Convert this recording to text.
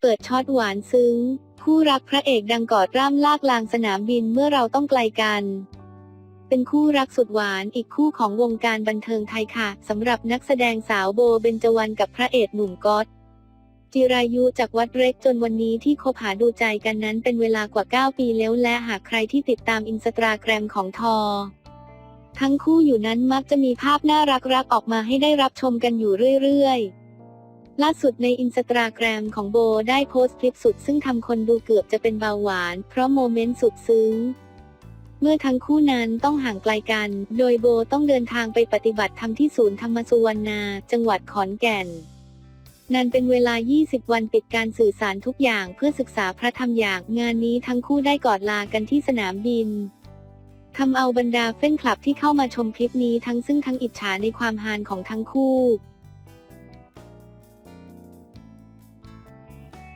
เปิดช็อตหวานซึ้ง คู่รักพระเอกดังกอดร่ำลากลางสนามบินเมื่อเราต้องไกลกัน เป็นคู่รักสุดหวานอีกคู่ของวงการบันเทิงไทยค่ะสำหรับนักแสดงสาวโบเบญจวรรณกับพระเอกหนุ่มก๊อตจิรายุจากวัดเล็กจนวันนี้ที่คบหาดูใจกันนั้นเป็นเวลากว่า 9 ปีแล้วและหากใครที่ติดตามอินสตาแกรมของทอ ทั้งคู่อยู่นั้นมักจะมีภาพน่ารักๆออกมาให้ได้รับชมกันอยู่เรื่อยๆ ล่าสุดในอินสตาแกรมของโบได้โพสต์คลิปสุดซึ่งทำคนดูเกือบจะเป็นเบาหวาน เพราะโมเมนต์สุดซึ้ง เมื่อทั้งคู่นั้นต้องห่างไกลกัน โดยโบต้องเดินทางไปปฏิบัติธรรมที่ศูนย์ธรรมสุวรรณา จังหวัดขอนแก่นนันเป็นเวลา 20 วันปิดการสื่อสารทุกอย่างเพื่อศึกษาพระธรรมอย่างงานนี้ทั้งคู่ได้กอดลากันที่สนามบินทำเอาบรรดาแฟนคลับที่เข้ามาชมคลิปนี้ทั้งซึ่งทั้งอิจฉาในความฮานของทั้งคู่